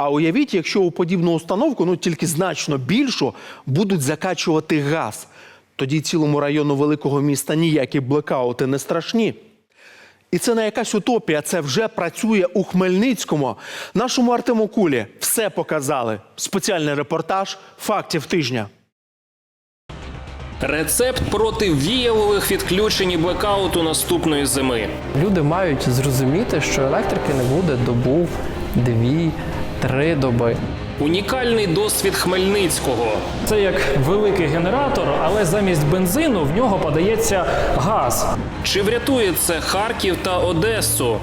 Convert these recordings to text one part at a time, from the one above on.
А уявіть, якщо у подібну установку, ну тільки значно більшу, будуть закачувати газ. Тоді цілому району великого міста ніякі блекаути не страшні. І це не якась утопія, це вже працює у Хмельницькому. Нашому Артему Кулі все показали. Спеціальний репортаж фактів тижня. Рецепт проти віялових відключень і блекауту наступної зими. Люди мають зрозуміти, що електрики не буде добу, дві, три доби. Унікальний досвід Хмельницького. Це як великий генератор, але замість бензину в нього подається газ. Чи врятує це Харків та Одесу?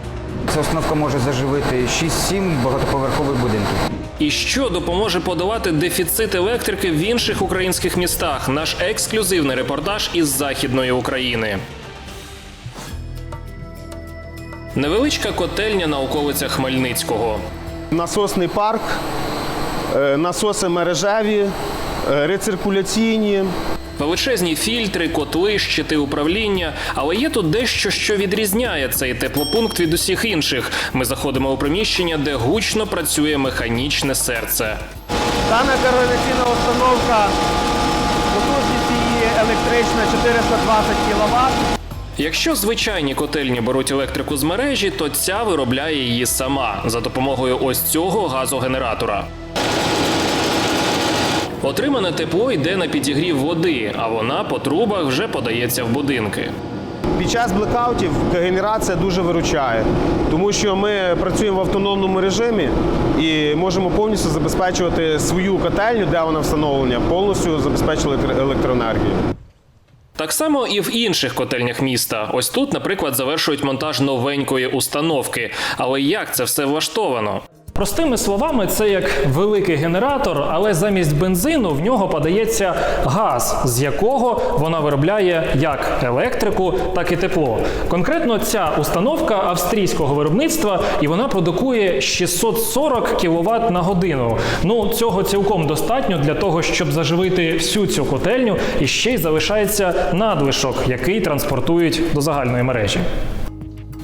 Ця установка може заживити 6-7 багатоповерхових будинків. І що допоможе подолати дефіцит електрики в інших українських містах? Наш ексклюзивний репортаж із Західної України. Невеличка котельня на околицях Хмельницького. Насосний парк, е, насоси мережеві, е, рециркуляційні. Величезні фільтри, котли, щити управління. Але є тут дещо, що відрізняє цей теплопункт від усіх інших. Ми заходимо у приміщення, де гучно працює механічне серце. Дана координаційна установка, потужність її електрична 420 кВт. Якщо звичайні котельні беруть електрику з мережі, то ця виробляє її сама за допомогою ось цього газогенератора. Отримане тепло йде на підігрів води, а вона по трубах вже подається в будинки. Під час блекаутів генерація дуже виручає, тому що ми працюємо в автономному режимі і можемо повністю забезпечувати свою котельню, де вона встановлення, повністю забезпечили електроенергію. Так само і в інших котельнях міста. Ось тут, наприклад, завершують монтаж новенької установки. Але як це все влаштовано? Простими словами, це як великий генератор, але замість бензину в нього подається газ, з якого вона виробляє як електрику, так і тепло. Конкретно ця установка австрійського виробництва, і вона продукує 640 кВт на годину. Ну цього цілком достатньо для того, щоб заживити всю цю котельню, і ще й залишається надлишок, який транспортують до загальної мережі.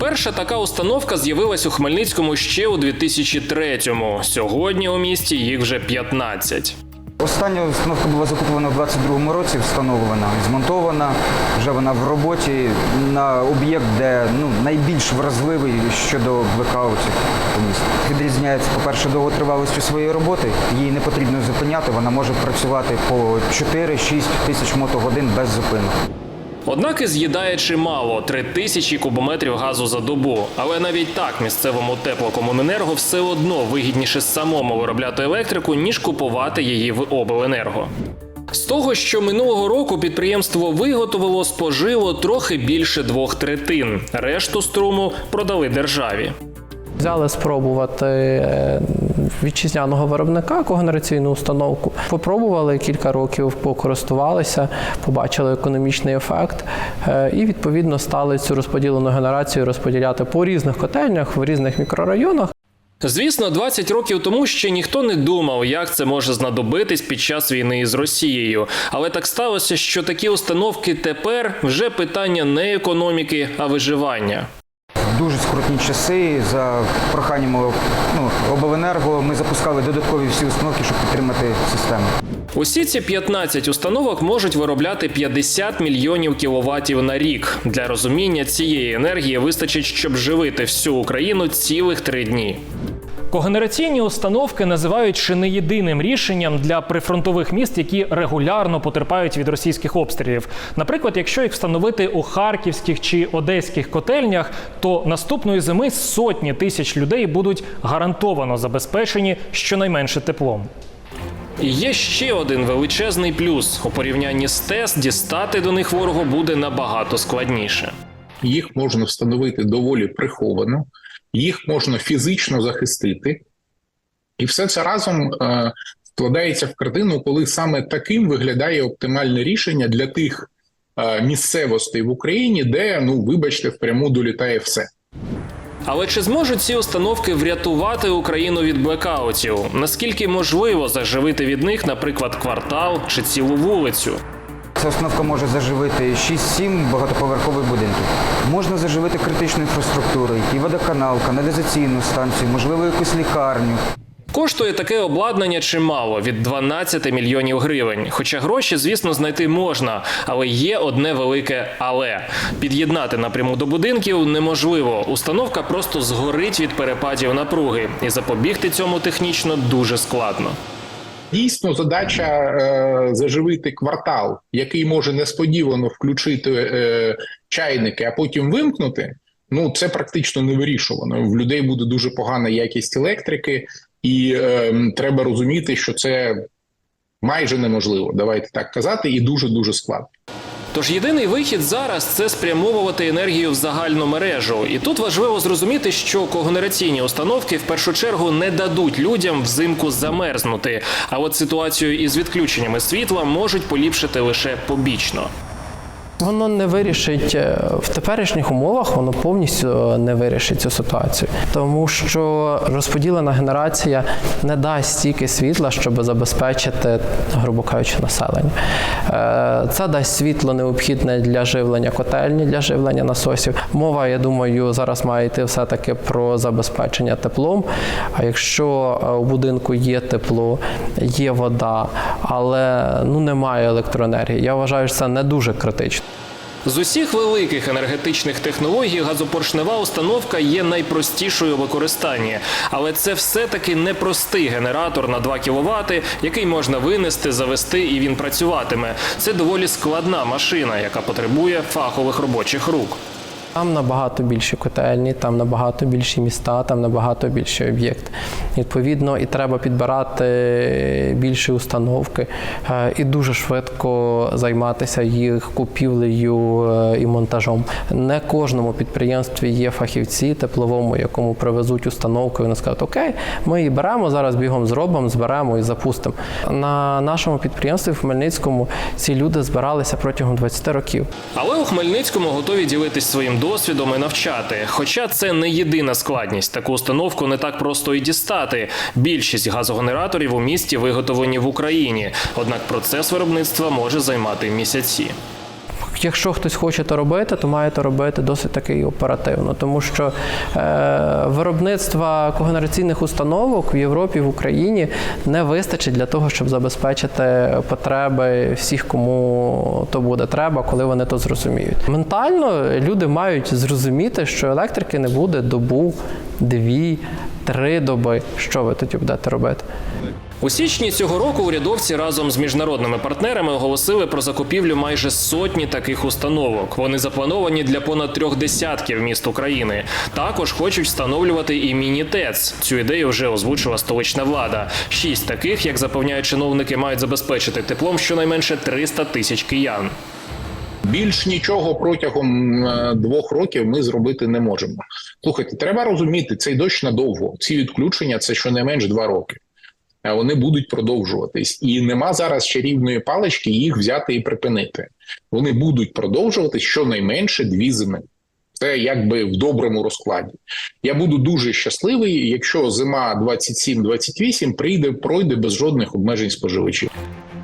Перша така установка з'явилась у Хмельницькому ще у 2003-му. Сьогодні у місті їх вже 15. Остання установка була закуплена в 22-му році, встановлена, змонтована. Вже вона в роботі на об'єкт, де ну, найбільш вразливий щодо блекаутів у місті. Відрізняється, по-перше, довготривалістю своєї роботи. Її не потрібно зупиняти, вона може працювати по 4-6 тисяч мотогодин без зупинок. Однак і з'їдає чимало 3 тисячі кубометрів газу за добу. Але навіть так місцевому теплокомуненерго все одно вигідніше самому виробляти електрику, ніж купувати її в обленерго. З того, що минулого року підприємство виготовило, спожило трохи більше двох третин. Решту струму продали державі. Взяли спробувати е, вітчизняного виробника когенераційну установку. Попробували кілька років, покористувалися, побачили економічний ефект е, і відповідно стали цю розподілену генерацію розподіляти по різних котельнях в різних мікрорайонах. Звісно, 20 років тому ще ніхто не думав, як це може знадобитись під час війни з Росією. Але так сталося, що такі установки тепер вже питання не економіки, а виживання. Дуже скрутні часи за проханням ну, обленерго ми запускали додаткові всі установки, щоб підтримати систему. Усі ці 15 установок можуть виробляти 50 мільйонів кіловатів на рік. Для розуміння цієї енергії вистачить, щоб живити всю Україну цілих три дні. Когенераційні установки називають чи не єдиним рішенням для прифронтових міст, які регулярно потерпають від російських обстрілів. Наприклад, якщо їх встановити у харківських чи одеських котельнях, то наступної зими сотні тисяч людей будуть гарантовано забезпечені щонайменше теплом. І Є ще один величезний плюс у порівнянні з ТЕС дістати до них ворогу буде набагато складніше. їх можна встановити доволі приховано, їх можна фізично захистити, і все це разом е, складається в картину, коли саме таким виглядає оптимальне рішення для тих е, місцевостей в Україні, де ну вибачте, впряму долітає все. Але чи зможуть ці установки врятувати Україну від блекаутів? Наскільки можливо заживити від них, наприклад, квартал чи цілу вулицю? Ця установка може заживити 6-7 багатоповерхових будинків. Можна заживити критичну інфраструктуру, і водоканал, каналізаційну станцію, можливо, якусь лікарню. Коштує таке обладнання чимало від 12 мільйонів гривень. Хоча гроші, звісно, знайти можна, але є одне велике але під'єднати напряму до будинків неможливо. Установка просто згорить від перепадів напруги, і запобігти цьому технічно дуже складно. Дійсно, задача е, заживити квартал, який може несподівано включити е, чайники, а потім вимкнути. Ну це практично не вирішувано. В людей буде дуже погана якість електрики, і е, треба розуміти, що це майже неможливо. Давайте так казати, і дуже дуже складно. Тож єдиний вихід зараз це спрямовувати енергію в загальну мережу. І тут важливо зрозуміти, що когенераційні установки в першу чергу не дадуть людям взимку замерзнути. А от ситуацію із відключеннями світла можуть поліпшити лише побічно. Воно не вирішить е, в теперішніх умовах, воно повністю не вирішить цю ситуацію, тому що розподілена генерація не дасть стільки світла, щоб забезпечити, грубо кажучи, населення. Е, Це дасть світло необхідне для живлення котельні, для живлення насосів. Мова, я думаю, зараз має йти все-таки про забезпечення теплом. А якщо е, у будинку є тепло, є вода, але ну немає електроенергії, я вважаю, що це не дуже критично. З усіх великих енергетичних технологій газопоршнева установка є найпростішою у використанні, але це все-таки непростий генератор на 2 кВт, який можна винести, завести і він працюватиме. Це доволі складна машина, яка потребує фахових робочих рук. Там набагато більші котельні, там набагато більші міста, там набагато більші об'єкти. Відповідно, і треба підбирати більші установки е, і дуже швидко займатися їх купівлею е, і монтажом. Не кожному підприємстві є фахівці тепловому, якому привезуть установку, і вони скажуть, окей, ми її беремо, зараз бігом зробимо, зберемо і запустимо. На нашому підприємстві в Хмельницькому ці люди збиралися протягом 20 років. Але у Хмельницькому готові ділитись своїм досвідом і навчати. Хоча це не єдина складність. Таку установку не так просто і дістати. Більшість газогенераторів у місті виготовлені в Україні. Однак процес виробництва може займати місяці. Якщо хтось хоче то робити, то має то робити досить таки оперативно, тому що е, виробництва когенераційних установок в Європі, в Україні не вистачить для того, щоб забезпечити потреби всіх, кому то буде треба, коли вони то зрозуміють. Ментально люди мають зрозуміти, що електрики не буде добу, дві, три доби. Що ви тоді будете робити? У січні цього року урядовці разом з міжнародними партнерами оголосили про закупівлю майже сотні таких установок. Вони заплановані для понад трьох десятків міст України. Також хочуть встановлювати і міні-ТЕЦ. Цю ідею вже озвучила столична влада. Шість таких, як запевняють чиновники, мають забезпечити теплом щонайменше 300 тисяч киян. Більш нічого протягом е, двох років ми зробити не можемо. Слухайте, треба розуміти, цей дощ надовго. Ці відключення це щонайменш два роки. Вони будуть продовжуватись, і нема зараз чарівної палички їх взяти і припинити. Вони будуть продовжуватись щонайменше дві зими. Це якби в доброму розкладі. Я буду дуже щасливий, якщо зима 27-28 прийде, пройде без жодних обмежень споживачів.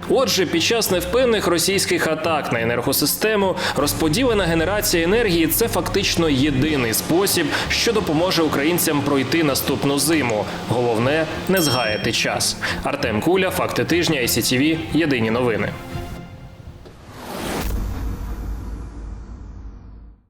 Отже, під час невпинних російських атак на енергосистему розподілена генерація енергії це фактично єдиний спосіб, що допоможе українцям пройти наступну зиму. Головне не згаяти час. Артем Куля, факти тижня, і Єдині новини.